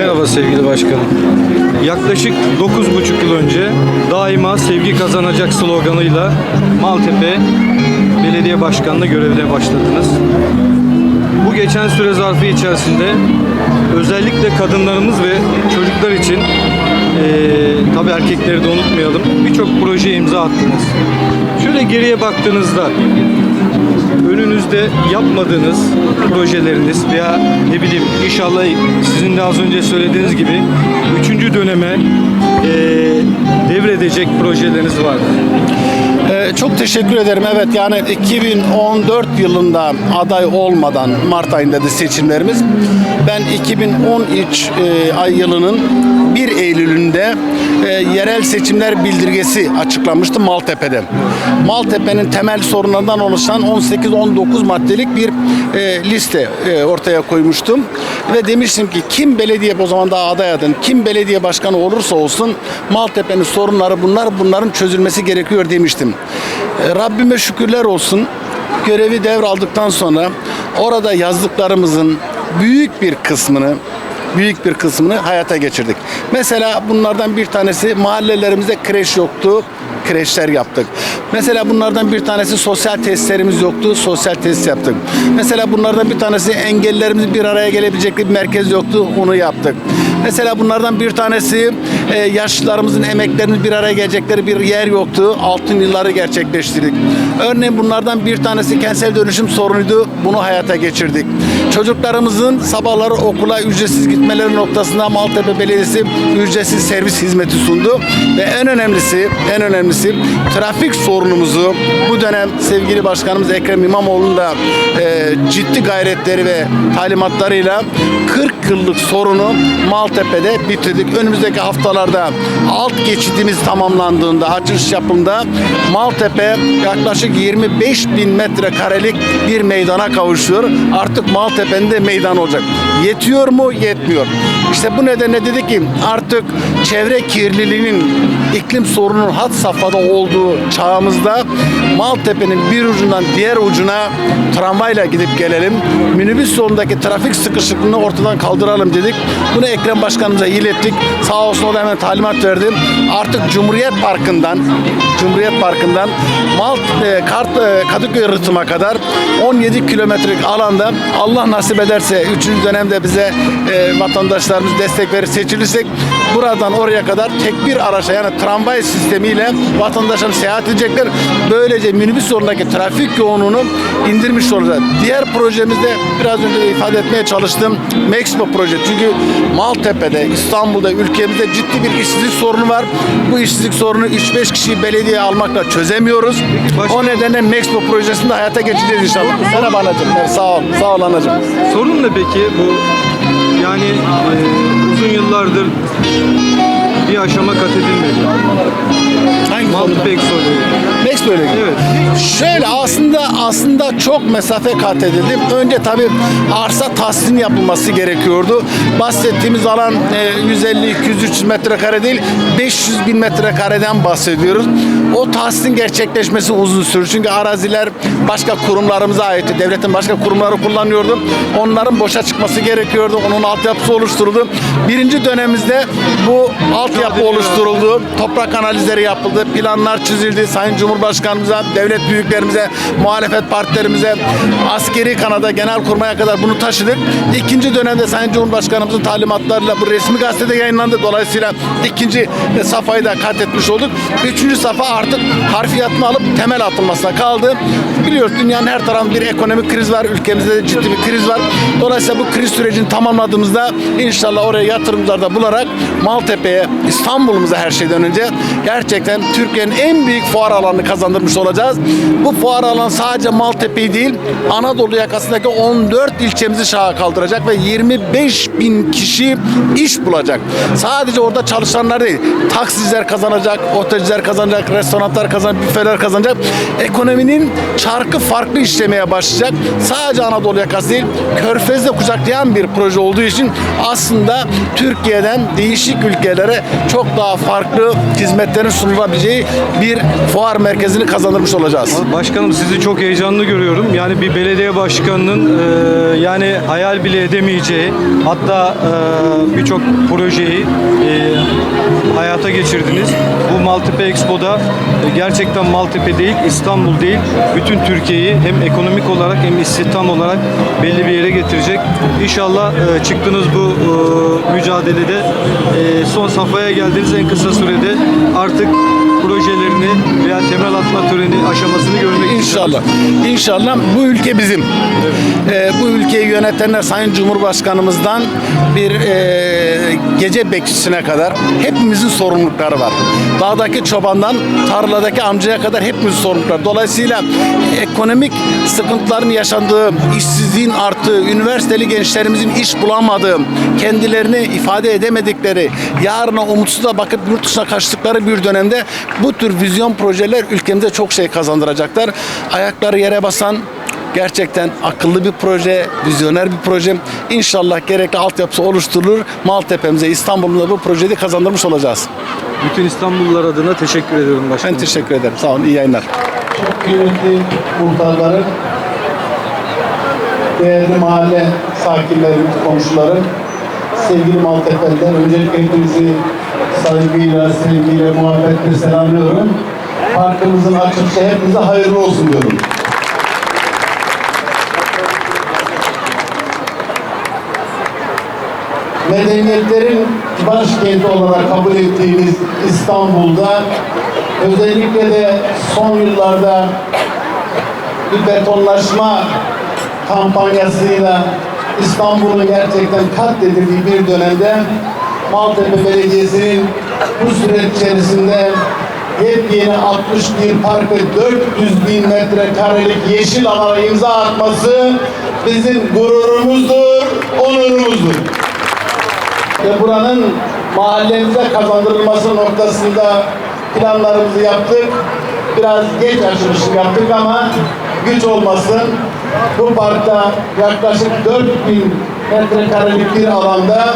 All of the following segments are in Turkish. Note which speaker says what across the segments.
Speaker 1: Merhaba sevgili başkanım. Yaklaşık 9,5 yıl önce daima sevgi kazanacak sloganıyla Maltepe Belediye Başkanlığı görevine başladınız. Bu geçen süre zarfı içerisinde özellikle kadınlarımız ve çocuklar için eee tabi erkekleri de unutmayalım birçok proje imza attınız. Şöyle geriye baktığınızda önünüzde yapmadığınız projeleriniz veya ne bileyim inşallah sizin de az önce söylediğiniz gibi üçüncü döneme devredecek projeleriniz var.
Speaker 2: Ee, çok teşekkür ederim. Evet yani 2014 yılında aday olmadan Mart ayında da seçimlerimiz. Ben 2013 e, ay yılının 1 Eylül'ünde e, yerel seçimler bildirgesi açıklanmıştı Maltepe'de. Maltepe'nin temel sorunlarından oluşan 18-19 maddelik bir e, liste e, ortaya koymuştum. Ve demiştim ki kim belediye o zaman daha aday adın, kim belediye başkanı olursa olsun Maltepe'nin sorunları bunlar, bunların çözülmesi gerekiyor demiştim. E, Rabbime şükürler olsun görevi devraldıktan sonra orada yazdıklarımızın büyük bir kısmını büyük bir kısmını hayata geçirdik. Mesela bunlardan bir tanesi mahallelerimizde kreş yoktu. Kreşler yaptık. Mesela bunlardan bir tanesi sosyal tesislerimiz yoktu. Sosyal tesis yaptık. Mesela bunlardan bir tanesi engellilerimiz bir araya gelebilecek bir merkez yoktu. Onu yaptık. Mesela bunlardan bir tanesi e, yaşlılarımızın emeklerinin bir araya gelecekleri bir yer yoktu. Altın yılları gerçekleştirdik. Örneğin bunlardan bir tanesi kentsel dönüşüm sorunuydu. Bunu hayata geçirdik. Çocuklarımızın sabahları okula ücretsiz gitmeleri noktasında Maltepe Belediyesi ücretsiz servis hizmeti sundu. Ve en önemlisi, en önemlisi trafik sorunumuzu bu dönem sevgili başkanımız Ekrem İmamoğlu'nun da e, ciddi gayretleri ve talimatlarıyla 40 yıllık sorunu Maltepe'de bitirdik. Önümüzdeki haftalarda alt geçidimiz tamamlandığında, açılış yapımında Maltepe yaklaşık 25 bin metrekarelik bir meydana kavuşuyor. Artık Maltepe'nin de meydan olacak. Yetiyor mu? Yetmiyor. İşte bu nedenle dedi ki artık çevre kirliliğinin iklim sorunun had safhada olduğu çağımızda Maltepe'nin bir ucundan diğer ucuna tramvayla gidip gelelim. Minibüs yolundaki trafik sıkışıklığını ortadan kaldıralım dedik. Bunu Ekrem Başkanımıza ilettik. Sağ olsun o da hemen talimat verdi. Artık Cumhuriyet Parkı'ndan Cumhuriyet Parkı'ndan Malt e, Kart e, Kadıköy rıtıma kadar 17 kilometrelik alanda Allah nasip ederse 3. dönemde bize e, vatandaşlarımız destek verir seçilirsek buradan oraya kadar tek bir araçla yani tramvay sistemiyle vatandaşlar seyahat edecekler. Böylece minibüs yolundaki trafik yoğunluğunu indirmiş olacağız. Diğer projemizde biraz önce de ifade etmeye çalıştım. Mexico proje. Çünkü Maltepe'de, İstanbul'da, ülkemizde ciddi bir işsizlik sorunu var. Bu işsizlik sorunu 3-5 kişiyi belediyeye almakla çözemiyoruz. O nedenle Mexico projesini de hayata geçireceğiz inşallah. Merhaba anacığım. Sağ ol. Sağ ol anacığım.
Speaker 1: Sorun ne peki bu yani eee, uzun yıllardır bir aşama kat edilmedi.
Speaker 2: Hangi
Speaker 1: Exo'yu.
Speaker 2: Max böyle.
Speaker 1: Evet.
Speaker 2: Şöyle aslında aslında çok mesafe kat edildi. Önce tabii arsa tahsilin yapılması gerekiyordu. Bahsettiğimiz alan e, 150-200-300 metrekare değil 500 bin metrekareden bahsediyoruz. O tahsilin gerçekleşmesi uzun sürdü. Çünkü araziler başka kurumlarımıza aitti. Devletin başka kurumları kullanıyordu. Onların boşa çıkması gerekiyordu. Onun altyapısı oluşturuldu. Birinci dönemimizde bu altyapı oluşturuldu. Toprak analizleri yapıldı. Planlar çizildi. Sayın Cumhurbaşkanımıza, devlet büyüklerimize, muhalefet partilerimize, askeri kanada, genel kurmaya kadar bunu taşıdık. İkinci dönemde Sayın Cumhurbaşkanımızın talimatlarıyla bu resmi gazetede yayınlandı. Dolayısıyla ikinci safhayı da kat etmiş olduk. Üçüncü safa artık harfiyatını alıp temel atılmasına kaldı. Biliyoruz dünyanın her tarafında bir ekonomik kriz var. Ülkemizde de ciddi bir kriz var. Dolayısıyla bu kriz sürecini tamamladığımızda inşallah oraya yatırımlarda bularak Maltepe'ye, İstanbul'umuza her şeyden önce gerçekten Türkiye'nin en büyük fuar alanını kazandırmış olacağız. Bu fuar alanı sadece Maltepe'yi değil Anadolu yakasındaki 14 ilçemizi şaha kaldıracak ve 25 bin kişi iş bulacak. Sadece orada çalışanlar değil, taksiciler kazanacak, otelciler kazanacak, restoranlar kazanacak, büfeler kazanacak. Ekonominin çarkı farklı işlemeye başlayacak. Sadece Anadolu yakası değil, Körfez'de kucaklayan bir proje olduğu için aslında Türkiye'den değişik ülkelere
Speaker 3: çok daha farklı hizmetlerin sunulabileceği bir fuar merkezini kazandırmış olacağız.
Speaker 1: Başkanım sizi çok heyecanlı görüyorum. Yani bir belediye başkanının e, yani hayal bile edemeyeceği hatta e, birçok projeyi e, hayata geçirdiniz. Bu Maltepe Expo'da e, gerçekten Maltepe değil, İstanbul değil, bütün Türkiye'yi hem ekonomik olarak hem istihdam olarak belli bir yere getirecek. İnşallah e, çıktınız bu e, mücadelede e, son safhaya geldiniz en kısa sürede artık projelerini veya temel atma töreni aşamasını görmek
Speaker 3: İnşallah. İnşallah bu ülke bizim. Ee, bu ülkeyi yönetenler Sayın Cumhurbaşkanımızdan bir e, gece bekçisine kadar hepimizin sorumlulukları var. Dağdaki çobandan tarladaki amcaya kadar hepimizin sorumlulukları. Dolayısıyla ekonomik sıkıntıların yaşandığı, işsizliğin arttığı, üniversiteli gençlerimizin iş bulamadığı, kendilerini ifade edemedikleri, yarına umutsuzla bakıp yurt dışına kaçtıkları bir dönemde bu tür vizyon projeler ülkemize çok şey kazandıracaklar. Ayakları yere basan gerçekten akıllı bir proje, vizyoner bir proje. İnşallah gerekli altyapısı oluşturulur. Maltepe'mize, İstanbul'umuza bu projeyi kazandırmış olacağız.
Speaker 1: Bütün İstanbullular adına teşekkür ediyorum başkanım.
Speaker 3: Ben teşekkür ederim. Sağ olun. İyi yayınlar.
Speaker 2: Çok kıymetli muhtarlarım, değerli mahalle sakinlerim, komşularım, sevgili Maltepe'liler, öncelikle hepinizi saygıyla, sevgiyle, muhabbetle selamlıyorum. Parkımızın açılışı hepinize hayırlı olsun diyorum. medeniyetlerin başkenti olarak kabul ettiğimiz İstanbul'da özellikle de son yıllarda bir betonlaşma kampanyasıyla İstanbul'un gerçekten katledildiği bir dönemde Maltepe Belediyesi'nin bu süreç içerisinde yepyeni 61 parkı 400 bin metrekarelik yeşil alana imza atması bizim gururumuzdur, onurumuzdur ve buranın mahallemize kazandırılması noktasında planlarımızı yaptık. Biraz geç açılışını yaptık ama güç olmasın. Bu parkta yaklaşık 4000 metrekarelik bir alanda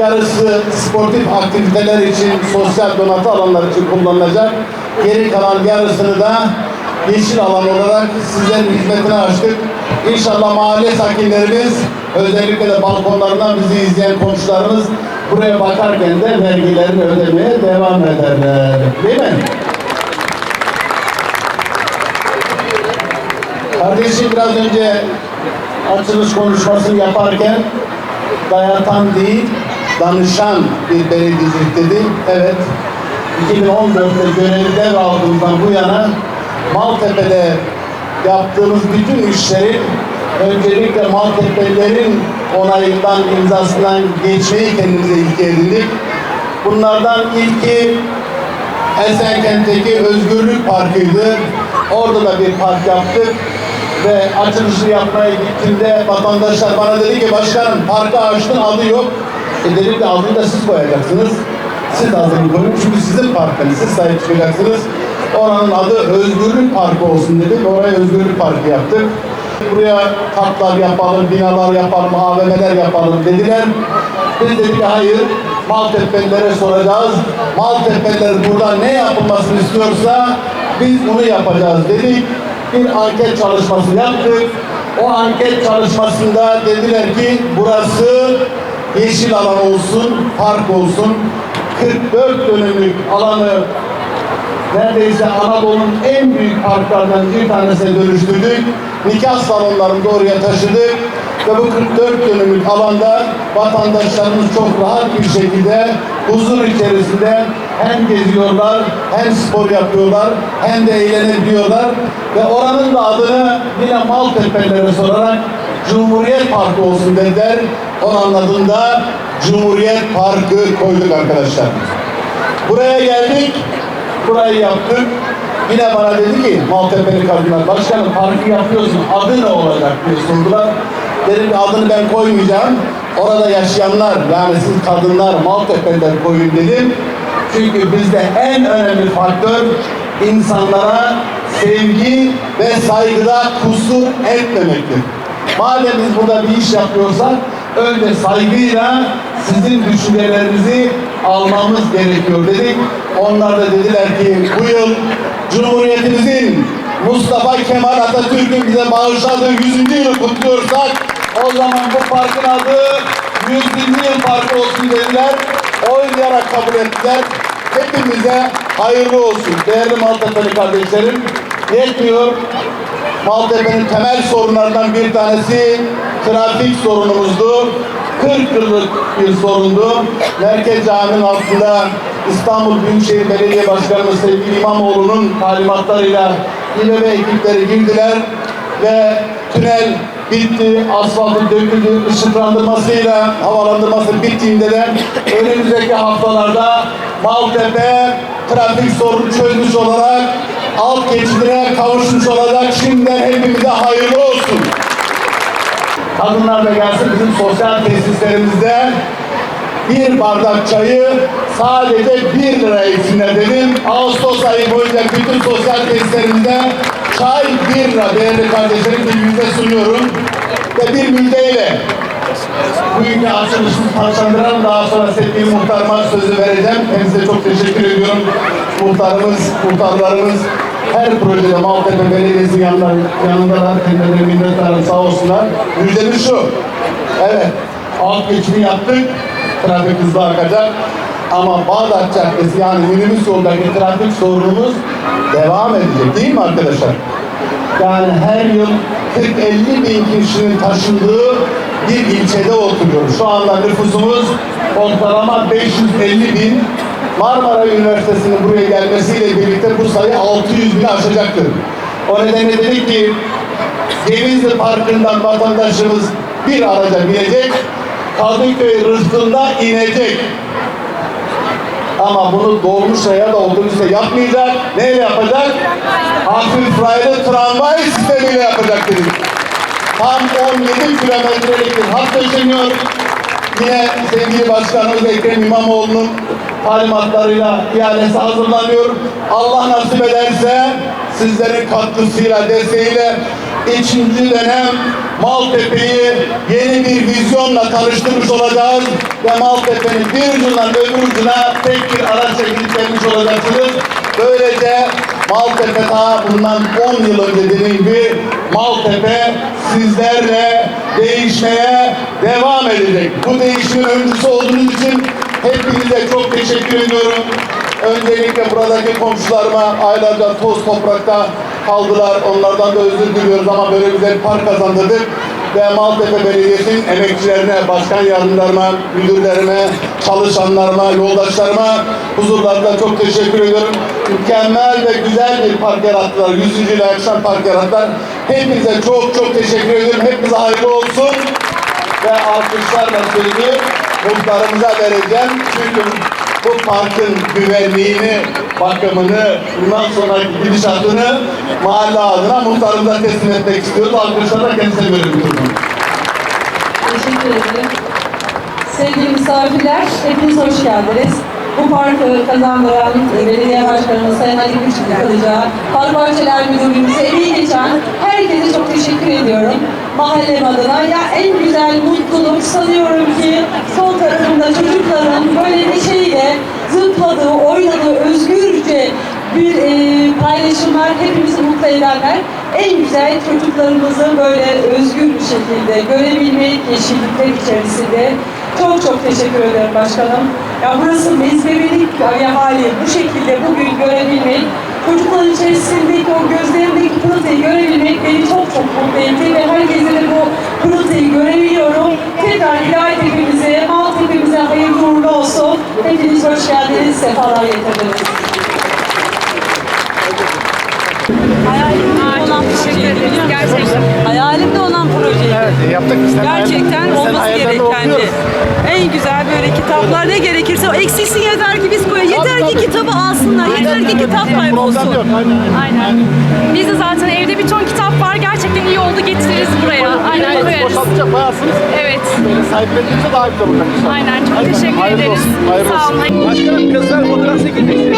Speaker 2: yarısı sportif aktiviteler için, sosyal donatı alanlar için kullanılacak. Geri kalan yarısını da yeşil alan olarak sizlerin hizmetine açtık. İnşallah mahalle sakinlerimiz özellikle de balkonlarından bizi izleyen komşularımız buraya bakarken de vergilerini ödemeye devam ederler. Değil mi? Kardeşim biraz önce açılış konuşmasını yaparken dayatan değil, danışan bir belediyecilik dedi. Evet, 2014'te görevi devraldığımızdan bu yana Maltepe'de yaptığımız bütün işleri öncelikle Maltepe'lilerin onayından, imzasından geçmeyi kendimize ilke edindik. Bunlardan ilki Esenkent'teki Özgürlük Parkı'ydı. Orada da bir park yaptık ve açılışı yapmaya gittiğimde vatandaşlar bana dedi ki başkanım parkı açtın adı yok. E ki adını da siz koyacaksınız. Siz adını koyun çünkü sizin parkınız. Siz sahip çıkacaksınız. Oranın adı Özgürlük Parkı olsun dedik. Oraya Özgürlük Parkı yaptık. Buraya katlar yapalım, binalar yapalım, AVM'ler yapalım dediler. Biz dedik hayır, Maltepe'lilere soracağız. Maltepe'liler burada ne yapılmasını istiyorsa biz bunu yapacağız dedik. Bir anket çalışması yaptık. O anket çalışmasında dediler ki burası yeşil alan olsun, park olsun. 44 dönümlük alanı neredeyse Anadolu'nun en büyük parklarından bir tanesine dönüştürdük. Nikah salonlarını da oraya taşıdık. Ve bu 44 dönümlük alanda vatandaşlarımız çok rahat bir şekilde huzur içerisinde hem geziyorlar, hem spor yapıyorlar, hem de eğlenebiliyorlar. Ve oranın da adını yine Maltepe'lere sorarak Cumhuriyet Parkı olsun dediler. Oranın adını da Cumhuriyet Parkı koyduk arkadaşlar. Buraya geldik, burayı yaptık. Yine bana dedi ki Maltepe'li kadınlar, başkanım parkı yapıyorsun, adı ne olacak diye sordular. Dedim ki adını ben koymayacağım. Orada yaşayanlar, yani siz kadınlar, Maltepe'liler koyun dedim. Çünkü bizde en önemli faktör insanlara sevgi ve saygıda kusur etmemektir. Madem biz burada bir iş yapıyorsak önce saygıyla, sizin düşüncelerinizi almamız gerekiyor dedik. Onlar da dediler ki bu yıl Cumhuriyetimizin Mustafa Kemal Atatürk'ün bize bağışladığı 100. yılı kutluyorsak o zaman bu parkın adı 100. yıl parkı olsun dediler. Oylayarak kabul ettiler. Hepimize hayırlı olsun. Değerli Maltepe'li kardeşlerim, yetmiyor. Maltepe'nin temel sorunlarından bir tanesi trafik sorunumuzdu. 40 yıllık bir sorundu. Merkez Camii'nin altında İstanbul Büyükşehir Belediye Başkanımız sevgili İmamoğlu'nun talimatlarıyla İBB ekipleri girdiler ve tünel bitti, asfaltı döküldü, ışıklandırmasıyla havalandırması bittiğinde de önümüzdeki haftalarda Maltepe trafik sorunu çözmüş olarak alt geçidine kavuşmuş olacak. Şimdiden hepimize hayırlı olsun. Kadınlar da gelsin bizim sosyal tesislerimizde bir bardak çayı sadece 1 lira içinde dedim. Ağustos ayı boyunca bütün sosyal tesislerimizde çay 1 lira değerli kardeşlerim bilginize sunuyorum. Ve bir müjdeyle bugünkü açılışımızı taçlandıralım. Daha sonra sevgili muhtarıma sözü vereceğim. Kendisine çok teşekkür ediyorum. Muhtarımız, muhtarlarımız her projede Maltepe Belediyesi yanında, yanındalar. Kendilerine minnettarım sağ olsunlar. Müjdemiz şu. Evet, alt geçidi yaptık. Trafik hızlı akacak. Ama Bağdat Caddesi yani minibüs yoldaki trafik sorunumuz devam edecek değil mi arkadaşlar? Yani her yıl 40-50 bin kişinin taşındığı bir ilçede oturuyoruz. Şu anda nüfusumuz ortalama 550 bin. Marmara Üniversitesi'nin buraya gelmesiyle birlikte bu sayı 600 bin aşacaktır. O nedenle dedik ki Cevizli Parkı'ndan vatandaşımız bir araca binecek, Kadıköy rızkında inecek. Ama bunu dolmuşla ya da yapmayacak. Neyle yapacak? Hafif raylı tramvay sistemiyle yapacak dedik. Tam 17 kilometrelik bir hat döşeniyor. Yine sevgili başkanımız Ekrem İmamoğlu'nun talimatlarıyla ihalesi hazırlanıyor. Allah nasip ederse sizlerin katkısıyla, desteğiyle ikinci dönem Maltepe'yi yeni bir vizyonla tanıştırmış olacağız ve Maltepe'nin bir ucundan öbür ucuna tek bir araçla gidip gelmiş olacaksınız. Böylece Maltepe daha bundan 10 yıl önce dediğim gibi Maltepe sizlerle değişmeye devam edecek. Bu değişimin öncüsü olduğunuz için hepinize çok teşekkür ediyorum. Öncelikle buradaki komşularıma aylarca toz toprakta kaldılar. Onlardan da özür diliyoruz ama böyle güzel bir park kazandırdık. Ve Maltepe Belediyesi'nin emekçilerine, başkan yardımlarıma, müdürlerime, çalışanlarıma, yoldaşlarıma huzurlarında çok teşekkür ediyorum. Mükemmel ve güzel bir park yarattılar. 100. yıla yakışan park yarattılar. Hepinize çok çok teşekkür ediyorum. Hepinize hayırlı olsun. Ve alkışlarla sözü muhtarımıza vereceğim. Çünkü bu parkın güvenliğini, bakımını, bundan sonraki gidişatını mahalle adına muhtarımıza teslim etmek istiyoruz. Alkışlarla kendisine veriyorum.
Speaker 4: Teşekkür ederim. Sevgili misafirler, hepiniz hoş geldiniz. Bu parkı kazandıran e, belediye başkanımız Sayın Ali Güçlü Kılıç'a, Park Bahçeler Müdürlüğümüze emeği geçen herkese çok teşekkür ediyorum. Mahallem adına ya en güzel mutluluk sanıyorum ki sol tarafında çocukların böyle neşeyle zıpladığı, oynadığı, özgürce bir e, paylaşımlar hepimizi mutlu edenler. En güzel çocuklarımızı böyle özgür bir şekilde görebilmek yeşillikler içerisinde. Çok çok teşekkür ederim başkanım. Ya burası mezbebelik bir hali bu şekilde bugün görebilmek, çocukların içerisindeki o gözlerindeki pırıltıyı görebilmek beni çok çok mutlu etti ve herkese de bu pırıltıyı görebiliyorum. Tekrar ilahi hepimize, mal hepimize hayırlı uğurlu olsun. Hepiniz hoş geldiniz, sefalar getirdiniz.
Speaker 5: Hayalimde olan teşekkür ederiz gerçekten. Hayalimde olan projeyi.
Speaker 3: Evet, yaptık. Sen
Speaker 5: Gerçekten
Speaker 3: sen
Speaker 5: olması gerekendi. En güzel böyle kitaplar ne gerekirse o eksilsin yeter ki biz koyalım. Yeter
Speaker 3: Tabii,
Speaker 5: ki
Speaker 3: tabii.
Speaker 5: kitabı alsınlar. Yeter ki kitap
Speaker 3: Problem
Speaker 5: kaybolsun.
Speaker 3: yok. Aynen.
Speaker 6: Aynen. Biz de zaten evde bir ton kitap var. Gerçekten iyi oldu getiririz buraya. Aynen koyarız.
Speaker 3: Boşaltacak bayarsınız.
Speaker 6: Evet.
Speaker 3: Böyle sahiplenince daha güzel olacak.
Speaker 6: Aynen. Çok
Speaker 3: Aynen.
Speaker 6: teşekkür
Speaker 3: Hayırlı
Speaker 6: ederiz.
Speaker 3: olsun, hayırlı
Speaker 6: Sağ
Speaker 3: olsun.
Speaker 6: olun.
Speaker 1: Başkanım kızlar fotoğraf çekecek.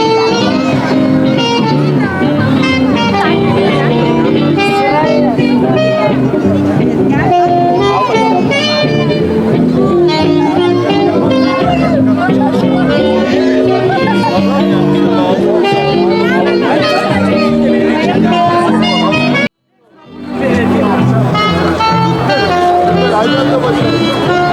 Speaker 1: 我的